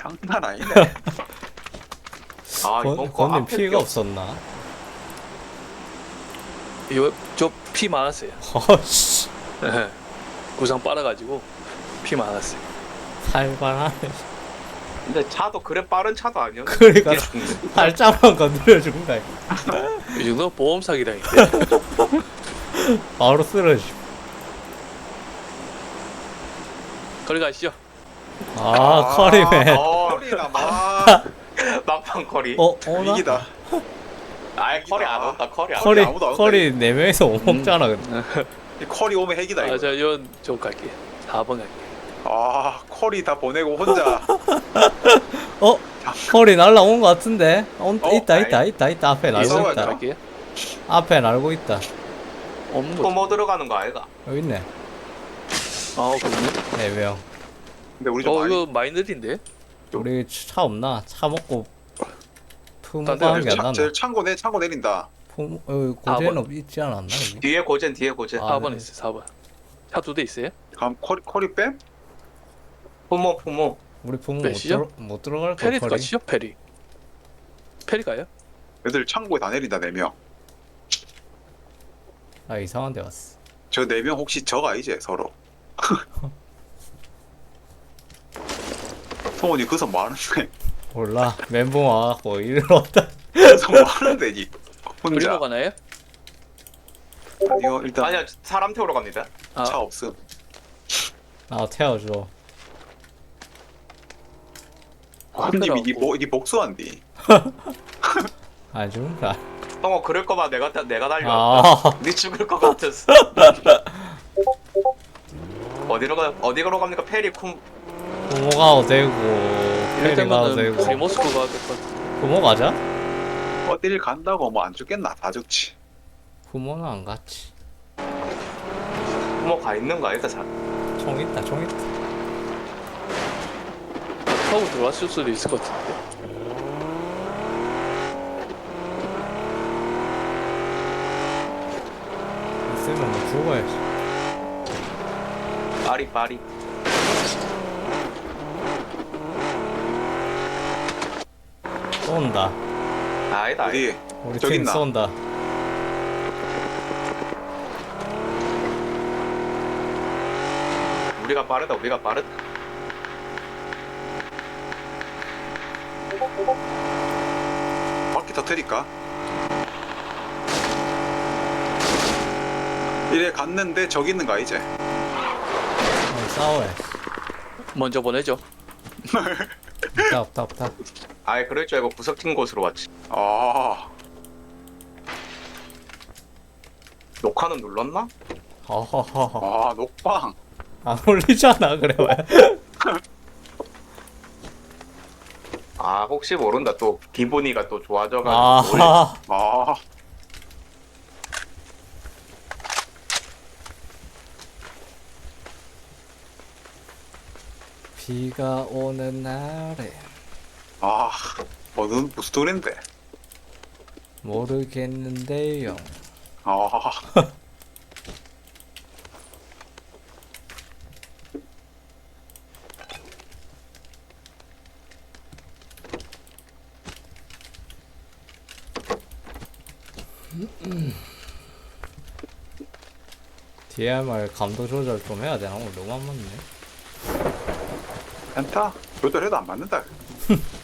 장난 아니네. 아 건- 이번 거 앞에 피가 뼈- 없었나? 요 저 피 많았어요. 어씨 구상 빨아가지고 피 많았어요. 살벌하네 근데 차도 그래 빠른 차도 아니었는데 그러니까 이게 죽네. 살짝만 건드려 준 거야 이 정도 보험 사기라인데. 바로 쓰러지 거리 가시죠. 아 커리맨 어 커리나 막 막판 커리 어? 오나? 위기다. 아예 커리 안 온다 커리 안 커리 아무도 안 커리 네 명이서 못 먹잖아 근데 이 커리 오면 핵이다 이거. 아, 저, 이건 저 갈게요. 4번 갈게요. 아 커리 다 보내고 혼자. 어? 커리 날라온 거 같은데? 어, 어? 있다 있다 있다 있다 앞에 날고 있다 갈게요. 앞에 날고 있다 없는 거. 또뭐 들어가는 거 아이가 여기 있네 아, 그러네. 네명 근데 우리 좀 어, 많이. 이거 느린데? 우리 차 없나? 차 먹고 게안 차, 나나? 제 창고 내 창고 내린다. 푸모 여기 고제는 없 있지 않았나 여기? 뒤에 고젠 뒤에 고젠 아, 4번 네. 있어요, 4번. 차 두 대 있어요? 그럼 커리 커리 뺨? 부모 부모 우리 부모 못, 몇이죠? 들어, 못 들어갈 거 페리? 가시죠, 페리. 페리 가요? 애들 창고에 다 내린다 네 명. 아 이상한 데 왔어 저 네 명 혹시 저가 이제 서로. 성원이 그서 뭐 하는데? 몰라 멘붕 와갖고 이리로 왔다 그서 뭐 하는데 니 혼자. 그리고 가나요? 아니요 일단 아니야 사람 태우러 갑니다 아, 차 없음. 나 태워줘 혼님이 니. 복- 니 복수한디. 안 죽는다 형어 그럴 거봐 내가 다- 내가 달려 아 네 죽을 것 같았어 어디로 가 어디로 갑니까 페리 쿵 부모가 어되고 이럴 페리가 때면은 어되고 리모스코 가야 될 것 같아. 부모 가자? 어딜 간다고 뭐 안 죽겠나 다 죽지. 부모는 안 갔지 부모 가 있는 거 아이가 사총 있다 총 있다 타고 들어왔을 수도 있을 것 같은데. 있으면 뭐 죽어야지 파리 파리 쏜다 아니다 어디? 우리 저기 팀 있나? 쏜다 우리가 빠르다 우리가 빠르다 바퀴 터트릴까? 이래 갔는데 저기 있는 거 이제. 어, 싸워야지 먼저 보내죠. 없다 없다 없다 아예 그럴 줄 알고 구석진 곳으로 왔지. 아, 녹화는 눌렀나? 아 녹방. 안 올리잖아 그래 왜? 아 혹시 모른다. 또 기분이가 또 좋아져가지고. 아하. 아, 비가 오는 날에 아, 뭐는 무슨 노래인데? 모르겠는데요 아, DMR 감도 조절 좀 해야 되나? 오늘 너무 안 맞네 괜찮다. 조절해도 안 맞는다.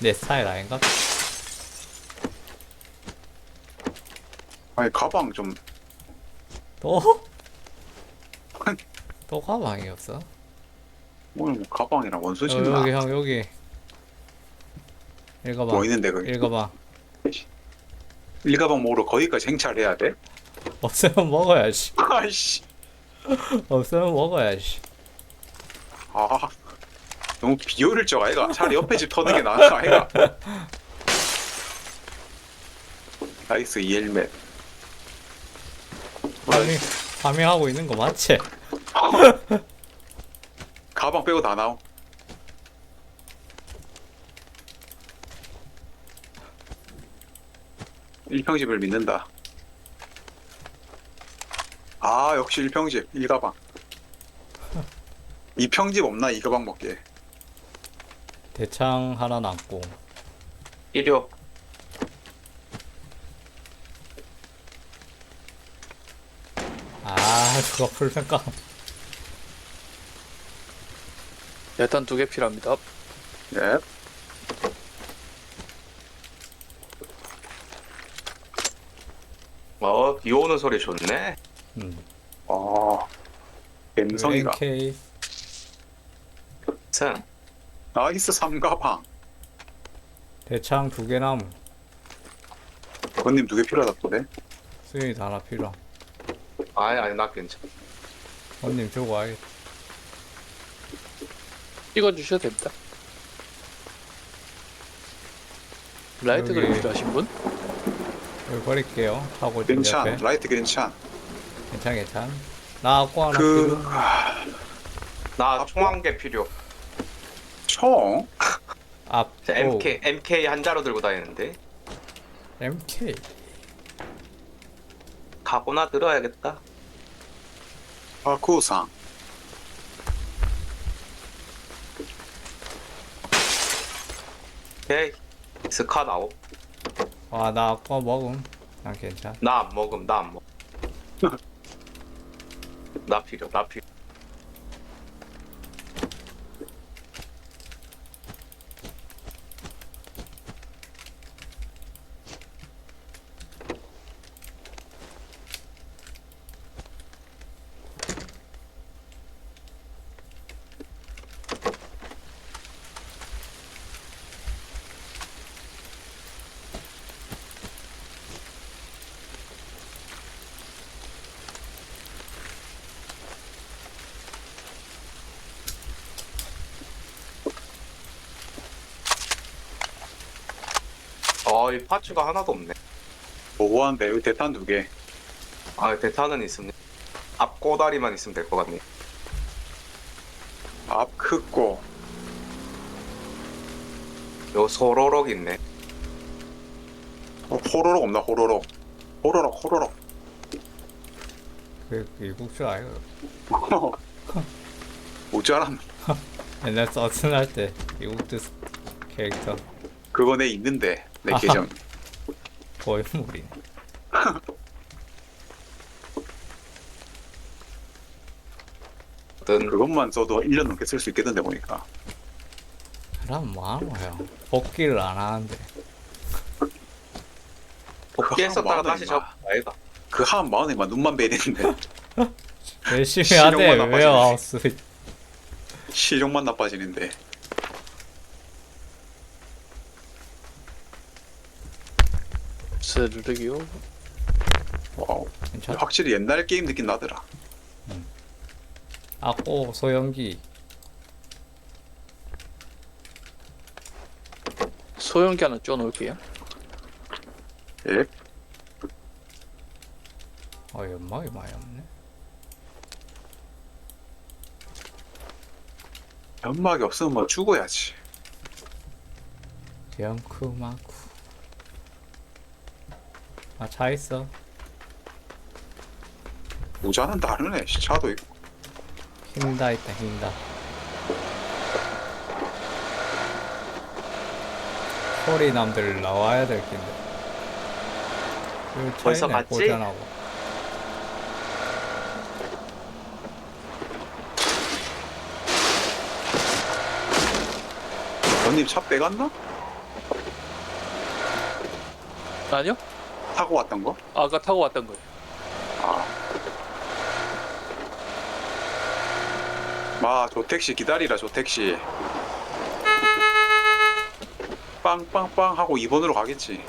내 스타일 아닌가? 아니 가방 좀 또? 또 가방이 없어? 오늘 뭐 가방이랑 원수 어, 신나. 여기 형 여기 읽어봐 뭐 있는데 거기? 읽어봐 일가방 모으러 거기까지 행차해야 돼? 없으면 먹어야지 아이씨. 없으면 먹어야지 아, 너무 비효율적 아이가. 차라리 옆에 집 터는 게거 아이가. 나이스 이엘멧. 파밍 파밍하고 있는 거 맞지? 가방 빼고 다 나오. 일평집을 믿는다. 아 역시 일평집 일가방. 이평집 없나 이가방 먹게. 대창 하나 남고 일요. 아 그거 풀평가 일단 두 개 필요합니다. 네. 어, 비 오는 소리 좋네. 음. 아, 갬성이가. NK 참. 나이스 삼가방. 대창 두개 남은 건님 두 개 필요하다 또네. 수윤이도 하나 필요함 아니, 아니, 나 괜찮아. 언님 주고 와야겠다 이거 주셔도 됩니다. 라이트 그림 여기. 필요하신 분? 여기 버릴게요 하고 좀 괜찮. 옆에 라이트 괜찮. 괜찮 괜찮 나 아고 하나 그 필요 아, 나총 한 개 필요. 총. 앞 자, MK, MK 한 자로 들고 다니는데. MK 가고나 들어야겠다. 아, 구상. 오케이. 스카 나오. 아나 아고 먹음 난 괜찮 나안 먹음, 나 안 먹. 나 필요, 나 필요. 어, 이 파츠가 하나도 없네. 보고한데 여기 대탄 두 개. 아, 대타는 있습니다. 앞 꼬다리만 있으면 될 것 같네. 앞 크고. 요 소로록 있네. 어, 호로록 없나 호로록. 호로록 호로록. 그 이국주 아이가 뭐지 알았나? 옛날 서든 할때 이국주 캐릭터 그거 내 있는데 내 아하. 계정. 고인물이네 어떤 그것만 써도 1년 넘게 쓸 수 있겠던데 보니까. 그럼 뭐하노 형 복귀를 안 하는데 복귀했었다가 그거 다시 접 아이가. 그한 마흔에만 눈만 베리는데 열심히 실력만 하대 나빠지네. 웨어하우스 실력만 나빠지는데. 스르륵이요. 와우. 괜찮아 확실히 옛날 게임 느낌 나더라. 아고 소형기 소형기 하나 쪄 놓을게요. 예. 어 연막이 많이 없네 연막이 없으면 뭐 죽어야지. 영크마쿠 아 차 있어 모자는 다르네. 시차도 있고. 힘다 있다 힘다 소리 남들 나와야 될 텐데 그 벌써 갔지? 고전하고 언님 차 빼갔나? 아니요? 타고 왔던 거? 아까 타고 왔던 거예요. 아. 마, 조택시 기다리라, 조택시. 빵빵빵 하고 2번으로 가겠지.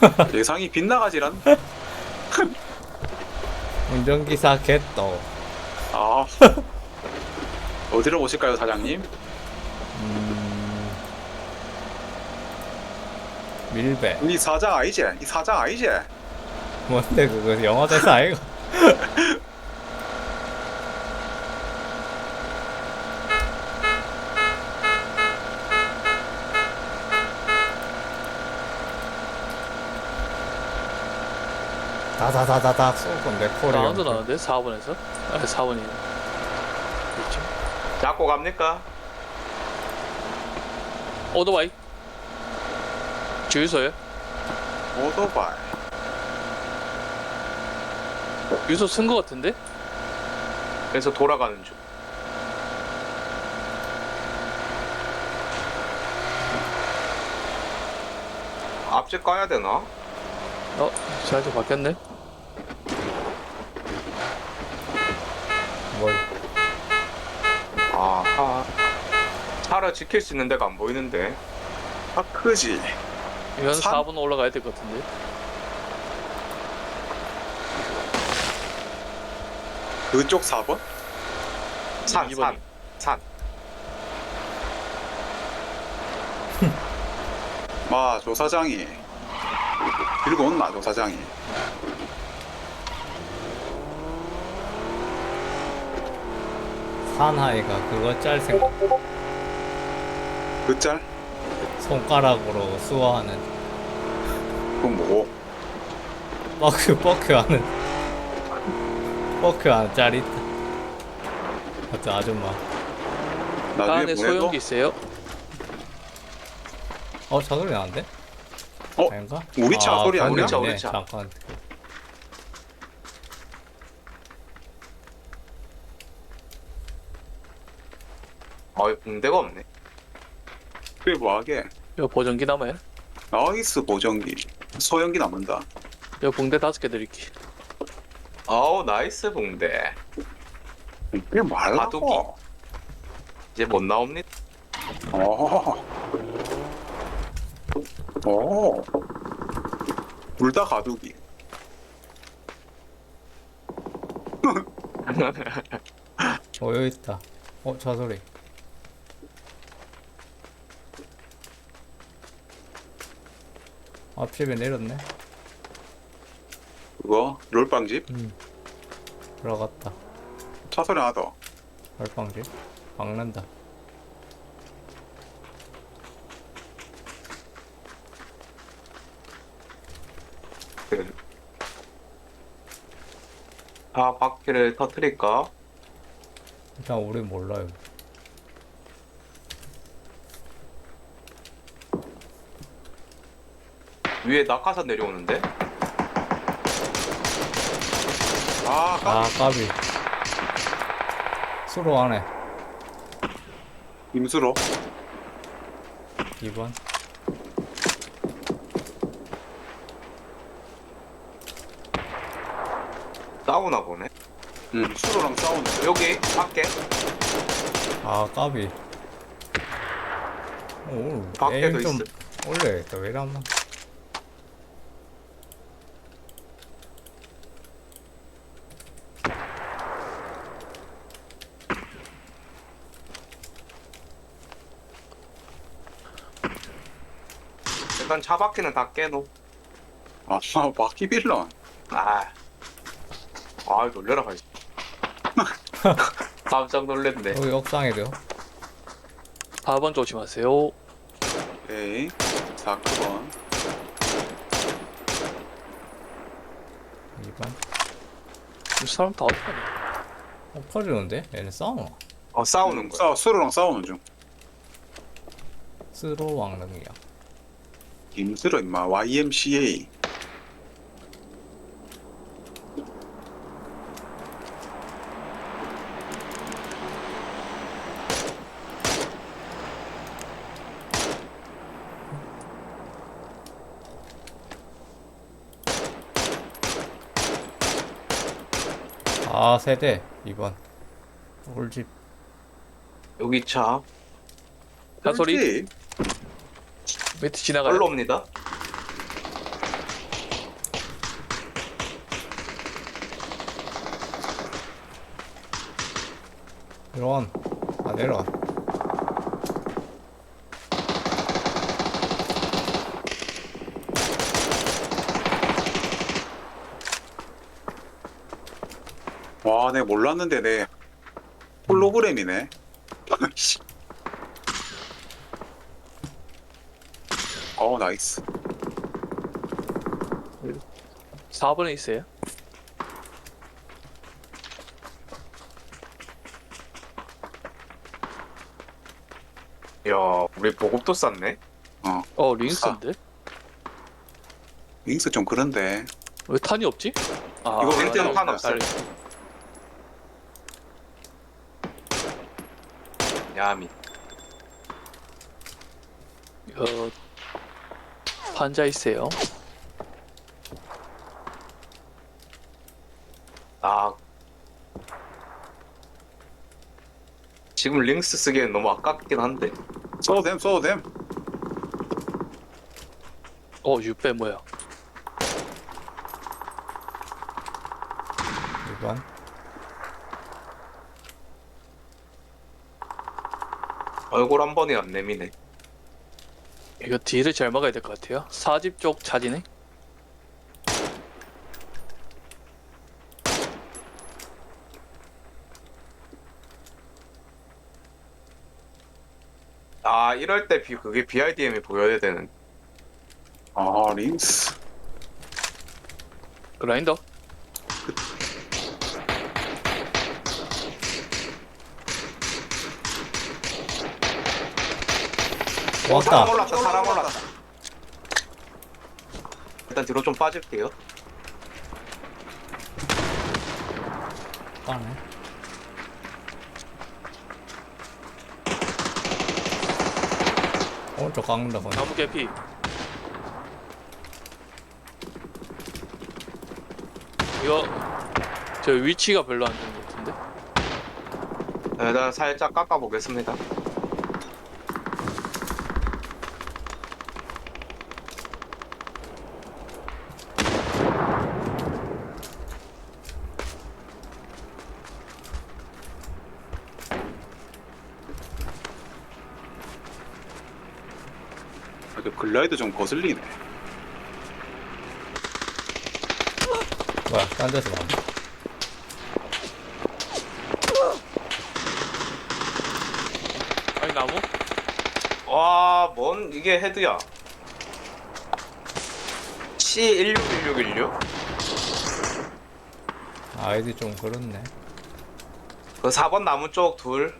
예상이 빗나가지란? 운전기사 겟도 아. 어디로 오실까요, 사장님? 밀배 이 사장 아니지? 이 사장 아니지? 뭔데 그거 영어 대사 아이가 다다다다닥 쏠 건데 코리 라운드 형. 나는데 4번에서? 아니 4번이. 그렇죠. 잡고 갑니까? 오토바이. 주유소요? 오토바이. 주유소 쓴 거 같은데? 그래서 돌아가는 중. 앞집 가야 되나? 어, 자리도 바뀌었네. 뭘 아하. 차를 지킬 수 있는 데가 안 보이는데. 아 크지. 이건 산? 4분 올라가야 될 것 같은데. 그쪽 4번? 산, 이번에. 산, 산. 마 조사장이 들고 온나 조 사장이. 산하이가 그거 짤 생각 그 짤? 손가락으로 수화하는 그건 뭐고? 버크 버크 하는 버크 하는 짤 있다 어떤 아줌마 차 나중에 안에 보내줘. 소형기 있어요? 어 차소리 나는데? 어? 아닌가? 우리 차 소리 아니야? 우리 차, 건드리네. 우리 차. 잠깐 아, 붕대가 없네. 그게 뭐하게? 이거 보정기 남아요? 나이스 보정기. 소형기 남는다. 이거 붕대 다섯 개 드릴게. 아우, 나이스 붕대. 이게 말라고? 이제 못 나옵니다. 어. 어. 둘다 가두기. 어 여기 있다 어 차소리 앞집에 내렸네. 그거? 롤빵집? 음. 들어갔다. 차소리 하나 더. 얼빵집? 박는다. 아, 바퀴를 터트릴까? 일단 우리 몰라요 위에 낙하산 내려오는데? 아, 까아 까비 수로 안해 임수로. 2번 싸우나 보네. 응, 수로랑 싸우는 거. 여기, 밖에. 아 까비 오, 밖에도 에임 좀 있어. 올려야겠다 왜 이러 일단 차 바퀴는 다 깨놓. 아, 바퀴 빌런. 아. 아, 놀래라, 가지. 깜짝 놀랬네. 여기 옥상에도 4번 조심하세요. 오케이. 4번. 2번 사람 다 어떡하냐? 어 퍼지는데? 얘네 싸우나? 어, 싸우는 거야. 싸, 수로랑 싸우는 중. 스로 왕릉이야 임수로 임마. YMCA. 아 세대 2번 올집 여기 차. 차 소리 그렇지. 밑에 지나가요. 걸로 옵니다. 이런 아 내려와 와, 내가 몰랐는데 내 홀로그램이네. 씨. 어, 나이스. 4번에 있어요. 야 우리 보급도 쌌네 어 링스인데? 윙스 좀 그런데 왜 탄이 없지? 아, 이거 링스는 알겠- 탄 없어요. 알겠- 야미 어, 판자 있어요. 아. 지금 링스 쓰기엔 너무 아깝긴 한데. 써도 됨 써도 됨. 어 유배 뭐야? 2번 얼굴 한 번에 안 내미네 이거 뒤를 잘 막아야 될 것 같아요. 사집 쪽 차지네. 아 이럴 때 비, 그게 BIDM이 보여야 되는 아 링스 그라인더. 어, 사람 왔다 올랐다 사람 올랐다. 일단 뒤로 좀 빠질게요. 까네. 오른쪽 깎는다 보네 나무 개피. 이거 저 위치가 별로 안 좋은 것 같은데. 일단 살짝 깎아 보겠습니다 글라이드 좀 거슬리네 뭐야 딴 데서 봐 아니 나무? 와, 뭔 이게 헤드야? C161616? 아이디 좀 그렇네 그 4번 나무 쪽 둘.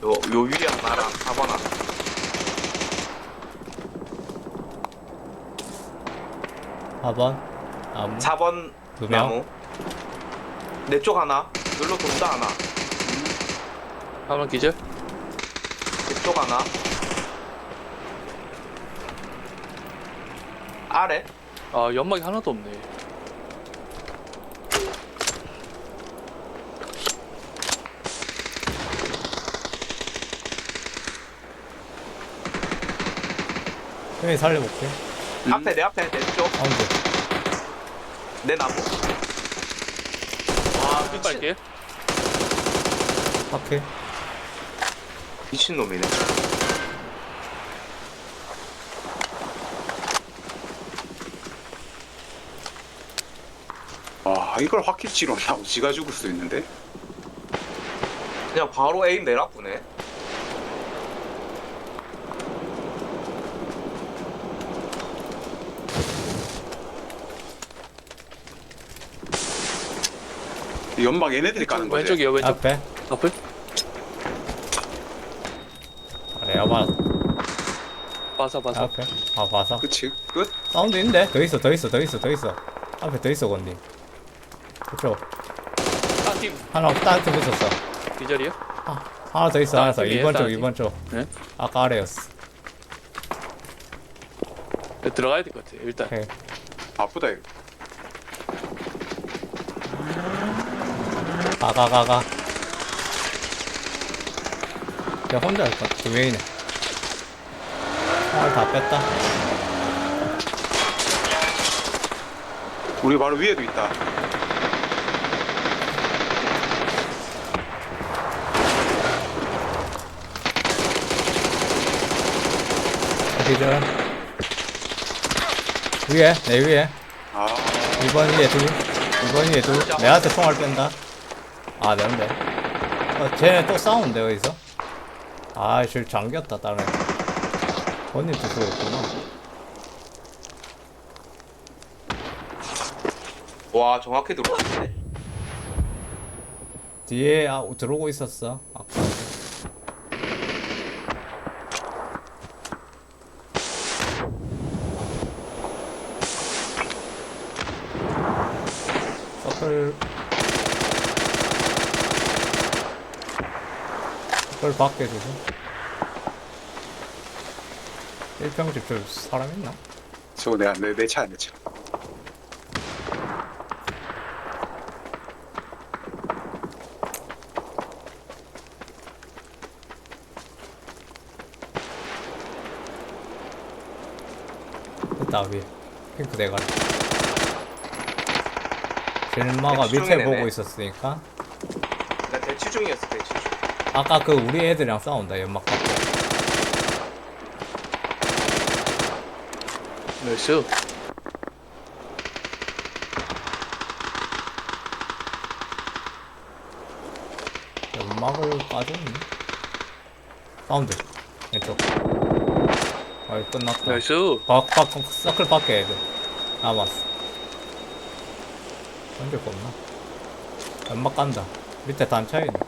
요, 요 위에 하나랑 4번 하나. 4번 아무 4번 두 명? 나무. 내 쪽 하나. 여기로 돈다 하나. 한번 기절. 이쪽 하나. 아래. 아 연막이 하나도 없네. 형이 살려볼게 음. 앞에 내 앞에 내 쪽. 가운데 내 나무. 와, 미친, 빨게. 파케 미친 놈이네. 아 이걸 확킬치로 나고 지가 죽을 수 있는데 그냥 바로 에임 내라꾸네. 연막 얘네들이 까는 거지 왼쪽이요 왼쪽. 앞에 앞을? 아, 내가 봐 바사 바사. 앞에 아 봐서 그치 끝? 사운드 있는데 더 있어 더 있어 더 있어 더 있어 앞에 더 있어 건디 그쪽 아팀 하나 따한테 붙었어 기절이요? 아, 하나 더 있어 하나 더 팀이에요, 2번 쪽 다른 팀? 2번 쪽 네? 아까 아래였어 네, 들어가야 될 것 같아요. 일단. 오케이 바쁘다 이거 가가가가 야 혼자 할까? 두 명이네 하나 다 뺐다. 우리 바로 위에도 있다. 기절 위에 내 위에. 아. 2번 위에 둘. 2번 위에 둘. 내한테 총알 뺀다 아 내는데? 어, 쟤네 또 싸운데 어디서? 아저 잠겼다 다른 본인 투수였구나. 와, 정확히 들어왔네. 뒤에 아, 들어오고 있었어. 아까 그걸 밖에 주고 1평집 저 사람 있나? 저거 내가 내, 내 차야 내 차. 됐다 위에 핑크 대가리 젤마가 대충 밑에 해내네. 보고 있었으니까 나 대치 중이었어 대치 중. 아까 그 우리 애들이랑 싸운다 연막 갖고. 나이스. 연막을 까줬네. 사운드. 왼쪽. 아이 끝났다. 나이스. 박, 박, 서클 밖에 애들. 남았어. 던질 거 없나? 연막 간다. 밑에 단차에 있네. 어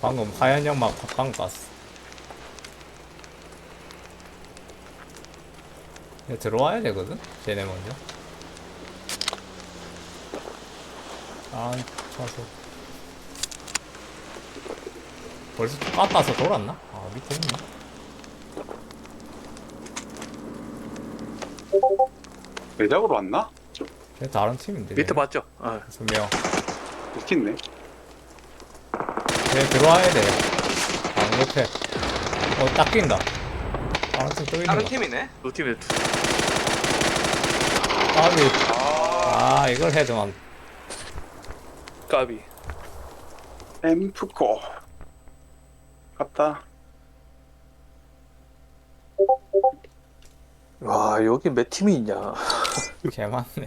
방금 하얀 연막 방금 갔어 얘 들어와야 되거든? 쟤네 먼저 안 차서 벌써 깎아서 돌았나? 아 밑에 있나? 외작으로 왔나? 쟤 다른 팀인데 밑에 쟤. 봤죠? 아, 분명 웃긴네. 쟤 들어와야 돼. 안 못해. 어, 딱 낀다. 다른 팀또 있는 다른 거. 팀이네. 두 팀에 두. 까비. 아, 이걸 해도만. 까비. 엠프코. 갔다. 와 여기 몇 팀이 있냐? 개 많네.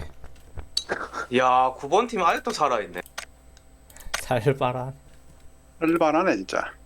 야 9번 팀 아직도 살아있네. 살바란. 할만하네 진짜.